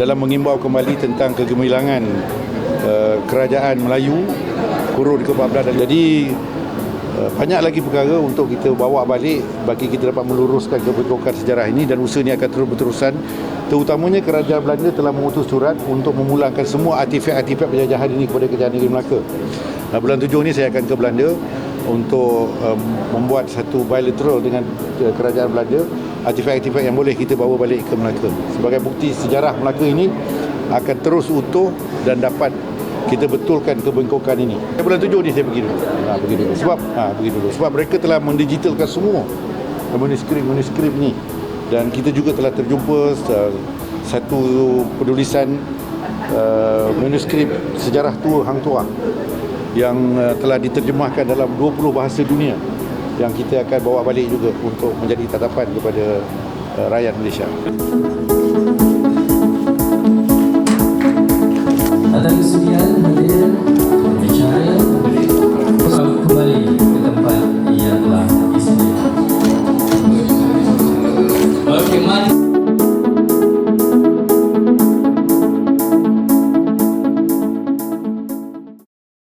dalam mengimbau kembali tentang kegemilangan uh, kerajaan Melayu kurun ke-14 jadi banyak lagi perkara untuk kita bawa balik bagi kita dapat meluruskan kebetulan sejarah ini dan usaha ini akan terus berterusan. Terutamanya kerajaan Belanda telah mengutus surat untuk memulangkan semua artifak-artifak penjajahan ini kepada kerajaan negeri Melaka. Uh, bulan tujuh ini saya akan ke Belanda untuk um, membuat satu bilateral dengan uh, kerajaan Belanda. Artifak-artifak yang boleh kita bawa balik ke Melaka. Sebagai bukti sejarah Melaka ini akan terus utuh dan dapat kita betulkan kebengkokan ini. Bulan tujuh ni saya pergi dulu. Ha, pergi dulu. Sebab ha, pergi dulu. Sebab mereka telah mendigitalkan semua manuskrip-manuskrip ni dan kita juga telah terjumpa uh, satu penulisan uh, manuskrip sejarah tua Hang Tuah yang uh, telah diterjemahkan dalam 20 bahasa dunia yang kita akan bawa balik juga untuk menjadi tatapan kepada uh, rakyat Malaysia.